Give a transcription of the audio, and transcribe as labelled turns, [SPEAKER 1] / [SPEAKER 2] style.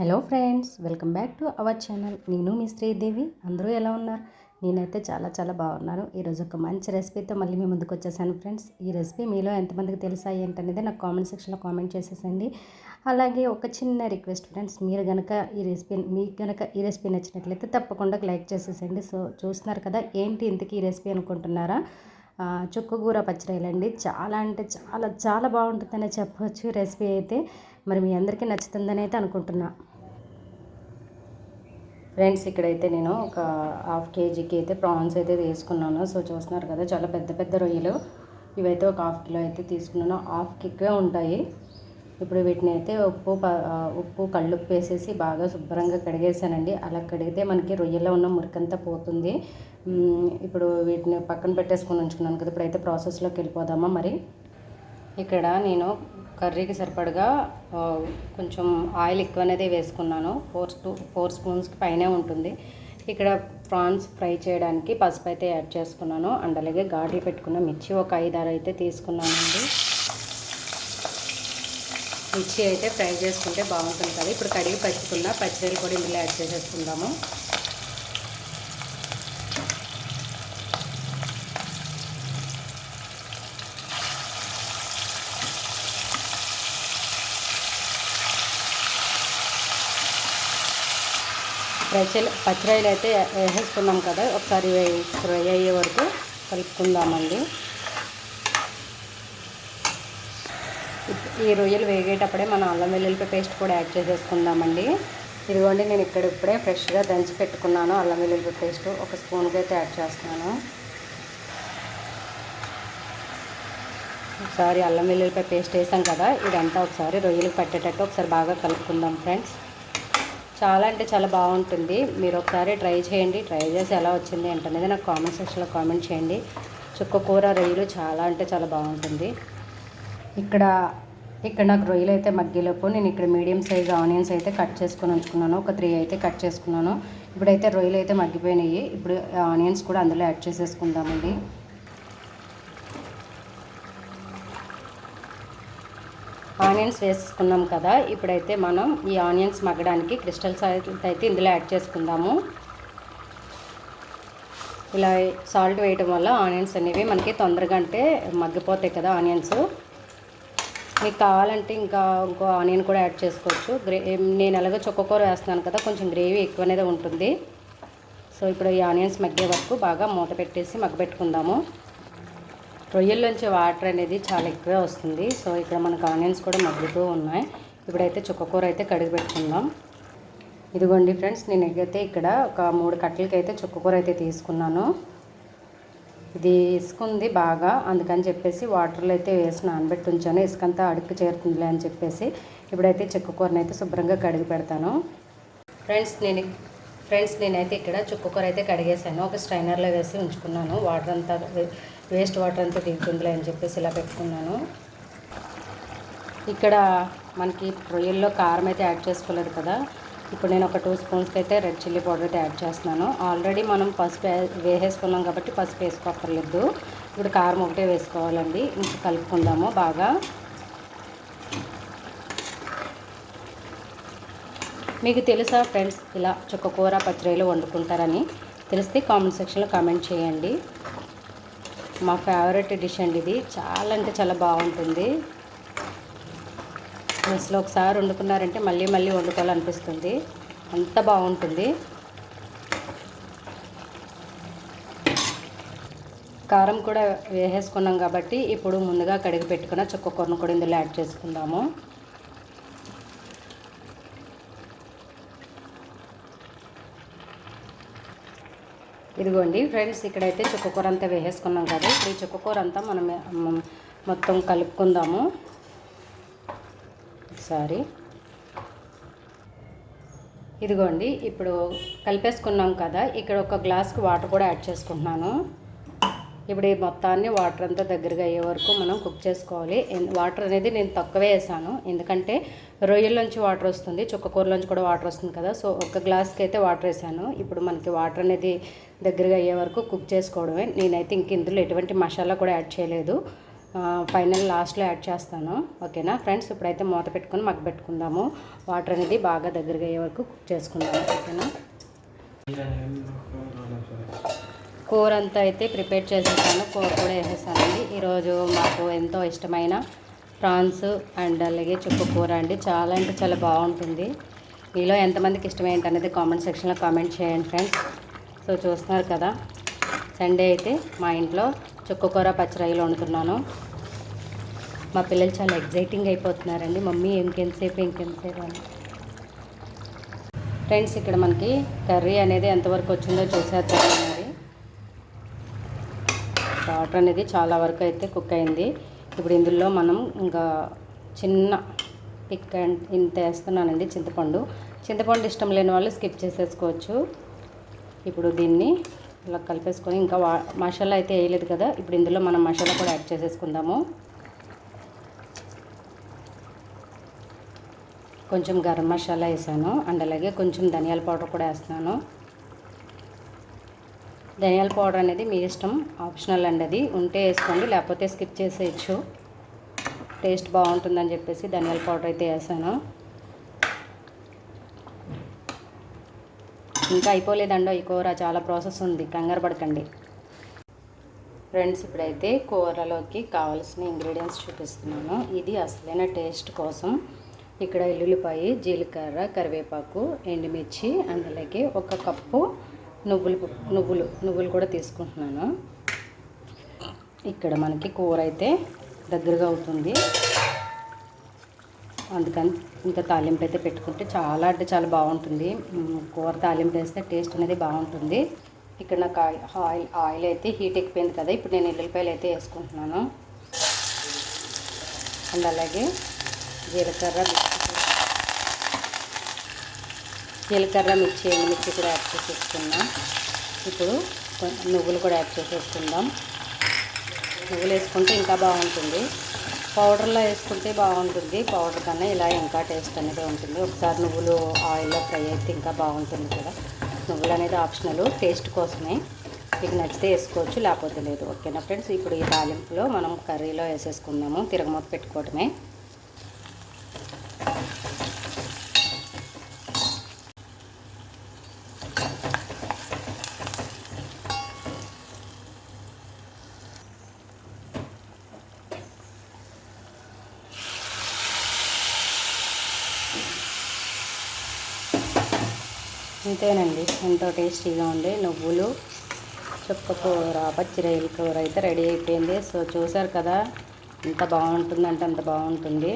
[SPEAKER 1] Hello friends welcome back to our channel. నేను మీ శ్రీదేవి. అందరూ ఎలా ఉన్నారు? నేనైతే చాలా చాలా బాగున్నాను. ఈరోజు ఒక మంచి రెసిపీతో మళ్ళీ మీ ముందుకు వచ్చేసాను ఫ్రెండ్స్. ఈ రెసిపీ మీలో ఎంతమందికి తెలుసా ఏంటనేది నాకు కామెంట్ సెక్షన్లో కామెంట్ చేసేసండి. అలాగే ఒక చిన్న రిక్వెస్ట్ ఫ్రెండ్స్ మీరు కనుక ఈ రెసిపీ మీకు కనుక ఈ రెసిపీ నచ్చినట్లయితే తప్పకుండా లైక్ చేసేసండి. సో చూస్తున్నారు కదా ఏంటి ఇంతకీ ఈ రెసిపీ అనుకుంటున్నారా? చుక్కకూర పచ్చడిలండి చాలా అంటే చాలా చాలా బాగుంటుందనే చెప్పవచ్చు రెసిపీ అయితే. మరి మీ అందరికీ నచ్చుతుందని అయితే అనుకుంటున్నా. ఫ్రెండ్స్ ఇక్కడైతే నేను ఒక హాఫ్ కేజీకి అయితే ప్రాన్స్ అయితే తీసుకున్నాను సో చూస్తున్నారు కదా చాలా పెద్ద పెద్ద రొయ్యలు. ఇవైతే ఒక హాఫ్ కిలో అయితే తీసుకున్నాను. హాఫ్ కిక్వే ఉంటాయి. ఇప్పుడు వీటిని అయితే ఉప్పు ఉప్పు కళ్ళుప్పు వేసేసి బాగా శుభ్రంగా కడిగేసానండి. అలా కడిగితే మనకి రొయ్యలో ఉన్న మురికంతా పోతుంది. ఇప్పుడు వీటిని పక్కన పెట్టేసుకొని ఉంచుకున్నాను కదా ఇప్పుడైతే ప్రాసెస్లోకి వెళ్ళిపోదామా మరి? ఇక్కడ నేను కర్రీకి సరిపడగా కొంచెం ఆయిల్ ఎక్కువ అనేది వేసుకున్నాను. ఫోర్ టూ ఫోర్ స్పూన్స్కి పైనే ఉంటుంది. ఇక్కడ ప్రాన్స్ ఫ్రై చేయడానికి పసుపు అయితే యాడ్ చేసుకున్నాను. అండ్ అలాగే ఘాట్లు పెట్టుకున్న మిర్చి ఒక ఐదారు అయితే తీసుకున్నానండి. మిర్చి అయితే ఫ్రై చేసుకుంటే బాగుంటుంది కదా ఇప్పుడు కడిగి పచ్చుకున్న పచ్చిరీలు కూడా ఇందులో యాడ్ చేసేసుకుందాము. పచ్చలు పచ్చిరాయలు అయితే వేసేసుకున్నాం కదా. ఒకసారి ఫ్రై అయ్యే వరకు కలుపుకుందామండి. ఈ రొయ్యలు వేగేటప్పుడే మనం అల్లం వెల్లుల్లి పేస్ట్ కూడా యాడ్ చేసేసుకుందామండి. ఇదిగోండి నేను ఇక్కడ ఇప్పుడే ఫ్రెష్గా దంచి పెట్టుకున్నాను అల్లం వెల్లుల్లి పేస్ట్. ఒక స్పూన్కి అయితే యాడ్ చేస్తున్నాను. ఒకసారి అల్లం వెల్లుల్లిపాయ పేస్ట్ వేసాం కదా ఇదంతా ఒకసారి రొయ్యలు పట్టేటట్టు ఒకసారి బాగా కలుపుకుందాం ఫ్రెండ్స్. చాలా అంటే చాలా బాగుంటుంది. మీరు ఒకసారి ట్రై చేయండి. ట్రై చేసి ఎలా వచ్చింది ఏంటనేది నాకు కామెంట్ సెక్షన్లో కామెంట్ చేయండి. చుక్క కూర రొయ్యలు చాలా అంటే చాలా బాగుంటుంది. ఇక్కడ ఇక్కడ నాకు రొయ్యలు అయితే మగ్గిలోపు నేను ఇక్కడ మీడియం సైజ్ ఆనియన్స్ అయితే కట్ చేసుకొని ఉంచుకున్నాను. ఒక త్రీ అయితే కట్ చేసుకున్నాను. ఇప్పుడైతే రొయ్యలు అయితే మగ్గిపోయినాయి. ఇప్పుడు ఆనియన్స్ కూడా అందులో యాడ్ చేసేసుకుందామండి. ఆనియన్స్ వేసుకున్నాం కదా ఇప్పుడైతే మనం ఈ ఆనియన్స్ మగ్గడానికి క్రిస్టల్ సాల్ట్ అయితే ఇందులో యాడ్ చేసుకుందాము. ఇలా సాల్ట్ వేయటం వల్ల ఆనియన్స్ అనేవి మనకి తొందరగా అంటే మగ్గిపోతాయి కదా ఆనియన్స్. మీకు కావాలంటే ఇంకా ఇంకో ఆనియన్ కూడా యాడ్ చేసుకోవచ్చు. గ్రే నేను ఎలాగో చొక్కకూర వేస్తున్నాను కదా కొంచెం గ్రేవీ ఎక్కువ అనేది ఉంటుంది. సో ఇప్పుడు ఈ ఆనియన్స్ మగ్గే వరకు బాగా మూత పెట్టేసి మగ్గబెట్టుకుందాము రొయ్యల్లోంచి వాటర్ అనేది చాలా ఎక్కువే వస్తుంది. సో ఇక్కడ మనకు ఆనియన్స్ కూడా మగ్గుతూ ఉన్నాయి. ఇప్పుడైతే చుక్కకూర అయితే కడిగి పెట్టుకుందాం. ఇదిగోండి ఫ్రెండ్స్ నేను అయితే ఇక్కడ ఒక మూడు కట్టలకైతే చుక్కకూర అయితే తీసుకున్నాను. ఇది ఇసుకుంది బాగా అందుకని చెప్పేసి వాటర్లో అయితే వేసి నానబెట్టి ఉంచాను. ఇసుకంతా అడుక్కు చేరుతుందిలే అని చెప్పేసి ఇప్పుడైతే చుక్కకూరని అయితే శుభ్రంగా కడిగి పెడతాను. ఫ్రెండ్స్ నేను ఫ్రెండ్స్ నేనైతే ఇక్కడ చుక్కకూర అయితే కడిగేసాను ఒక స్ట్రైనర్లో వేసి ఉంచుకున్నాను. వాటర్ అంతా వేస్ట్ వాటర్ అంతా దిగుతుందిలే అని చెప్పేసి ఇలా పెట్టుకున్నాను. ఇక్కడ మనకి రొయ్యల్లో కారం అయితే యాడ్ చేసుకోలేదు కదా. ఇప్పుడు నేను ఒక టూ స్పూన్స్కి అయితే రెడ్ చిల్లీ పౌడర్ అయితే యాడ్ చేస్తున్నాను. ఆల్రెడీ మనం పసుపు వేసేసుకున్నాం కాబట్టి పసుపు వేసుకోక్కర్లేదు. ఇప్పుడు కారం ఒకటే వేసుకోవాలండి. ఇంకా కలుపుకుందాము బాగా. మీకు తెలుసా ఫ్రెండ్స్ ఇలా చుక్కకూర పచ్చిరేలు వండుకుంటారని? తెలిస్తే కామెంట్ సెక్షన్లో కామెంట్ చేయండి. మా ఫేవరెట్ డిష్ అండి ఇది. చాలా అంటే చాలా బాగుంటుంది. అసలు ఒకసారి వండుకున్నారంటే మళ్ళీ మళ్ళీ వండుకోవాలనిపిస్తుంది. అంత బాగుంటుంది. కారం కూడా వేసేసుకున్నాం కాబట్టి ఇప్పుడు ముందుగా కడిగి పెట్టుకున్న చుక్క కూరను కూడా ఇందులో యాడ్ చేసుకుందాము. ఇదిగోండి ఫ్రెండ్స్ ఇక్కడైతే చుక్కకూర అంతా వేసేసుకున్నాం కదా. ఇప్పుడు ఈ చుక్కకూర అంతా మనం మొత్తం కలుపుకుందాము. సారీ ఇదిగోండి ఇప్పుడు కలిపేసుకున్నాం కదా. ఇక్కడ ఒక గ్లాస్కి వాటర్ కూడా యాడ్ చేసుకుంటున్నాను. ఇప్పుడు ఈ మొత్తాన్ని వాటర్ అంతా దగ్గరగా అయ్యే వరకు మనం కుక్ చేసుకోవాలి. వాటర్ అనేది నేను తక్కువే వేసాను. ఎందుకంటే రొయ్యల్లోంచి వాటర్ వస్తుంది చుక్కకూరలోంచి కూడా వాటర్ వస్తుంది కదా. సో ఒక గ్లాస్కి అయితే వాటర్ వేసాను. ఇప్పుడు మనకి వాటర్ అనేది దగ్గరగా అయ్యే వరకు కుక్ చేసుకోవడమే. నేనైతే ఇంక ఇందులో ఎటువంటి మసాలా కూడా యాడ్ చేయలేదు. ఫైనల్ లాస్ట్లో యాడ్ చేస్తాను. ఓకేనా ఫ్రెండ్స్? ఇప్పుడైతే మూత పెట్టుకొని మగ్గ పెట్టుకుందాము. వాటర్ అనేది బాగా దగ్గరగా అయ్యే వరకు కుక్ చేసుకుందాము. ఓకేనా? కూర అంతా అయితే ప్రిపేర్ చేసేసాను. కూర కూడా వేసేసానండి. ఈరోజు మాకు ఎంతో ఇష్టమైన ప్రాన్స్ అండ్ అలాగే చుక్క కూర అండి. చాలా అంటే చాలా బాగుంటుంది. మీలో ఎంతమందికి ఇష్టం ఏంటనేది కామెంట్ సెక్షన్లో కామెంట్ చేయండి ఫ్రెండ్స్. సో చూస్తున్నారు కదా సండే అయితే మా ఇంట్లో చుక్క కూర పచ్చిరాయలు వండుతున్నాను. మా పిల్లలు చాలా ఎగ్జైటింగ్ అయిపోతున్నారండి. మమ్మీ ఇంకెంతసేపు ఇంకెంతసేపు అని. ఫ్రెండ్స్ ఇక్కడ మనకి కర్రీ అనేది ఎంతవరకు వచ్చిందో చూసేద్దాం. వాటర్ అనేది చాలా వరకు అయితే కుక్ అయింది. ఇప్పుడు ఇందులో మనం ఇంకా చిన్న పిక్ అండ్ ఇంత వేస్తున్నానండి చింతపండు. చింతపండు ఇష్టం లేని వాళ్ళు స్కిప్ చేసేసుకోవచ్చు. ఇప్పుడు దీన్ని ఇలా కలిపేసుకొని ఇంకా వా మసాలా అయితే వేయలేదు కదా ఇప్పుడు ఇందులో మనం మసాలా కూడా యాడ్ చేసేసుకుందాము. కొంచెం గరం మసాలా వేసాను అండ్ అలాగే కొంచెం ధనియాల పౌడర్ కూడా వేస్తున్నాను. ధనియాల పౌడర్ అనేది మీ ఇష్టం. ఆప్షనల్ అండి అది. ఉంటే వేసుకోండి లేకపోతే స్కిప్ చేసేయచ్చు. టేస్ట్ బాగుంటుందని చెప్పేసి ధనియాల పౌడర్ అయితే వేసాను. ఇంకా అయిపోలేదండో ఈ కూర చాలా ప్రాసెస్ ఉంది. కంగారు పడకండి. ఫ్రెండ్స్ ఇప్పుడైతే కూరలోకి కావాల్సిన ఇంగ్రీడియంట్స్ చూపిస్తున్నాను. ఇది అసలైన టేస్ట్ కోసం ఇక్కడ ఎల్లుల్లిపాయ జీలకర్ర కరివేపాకు ఎండుమిర్చి అందులోకి ఒక కప్పు నువ్వులు నువ్వులు నువ్వులు కూడా తీసుకుంటున్నాను. ఇక్కడ మనకి కూర అయితే దగ్గరగా అవుతుంది. అందుకని ఇంకా తాలింపు అయితే పెట్టుకుంటే చాలా అంటే చాలా బాగుంటుంది. కూర తాలింపు వేస్తే టేస్ట్ అనేది బాగుంటుంది. ఇక్కడ నాకు ఆయిల్ ఆయిల్ ఆయిల్ అయితే హీట్ ఎక్కిపోయింది కదా ఇప్పుడు నేను ఎల్లుల్లిపాయలు అయితే వేసుకుంటున్నాను. అండ్ అలాగే జీలకర్ర జీలకర్ర మిర్చి ఎండుమిర్చి కూడా యాడ్ చేసేసుకుందాం. ఇప్పుడు నువ్వులు కూడా యాడ్ చేసేసుకుందాం. నువ్వులు వేసుకుంటే ఇంకా బాగుంటుంది. పౌడర్లో వేసుకుంటే బాగుంటుంది. పౌడర్ కన్నా ఇలా ఇంకా టేస్ట్ అనేది ఉంటుంది. ఒకసారి నువ్వులు ఆయిల్లో ఫ్రై అయితే ఇంకా బాగుంటుంది కదా. నువ్వులు అనేది ఆప్షనల్. టేస్ట్ కోసమే మీకు నచ్చితే వేసుకోవచ్చు లేకపోతే లేదు. ఓకేనా ఫ్రెండ్స్? ఇప్పుడు ఈ తాలింపులో మనం కర్రీలో వేసేసుకుందాము. తిరగమూత పెట్టుకోవటమే. అంతేనండి ఎంతో టేస్టీగా ఉండే నువ్వులు చుక్క కూర పచ్చిరొయ్యల కూర అయితే రెడీ అయిపోయింది. సో చూసారు కదా ఎంత బాగుంటుందంటే అంత బాగుంటుంది.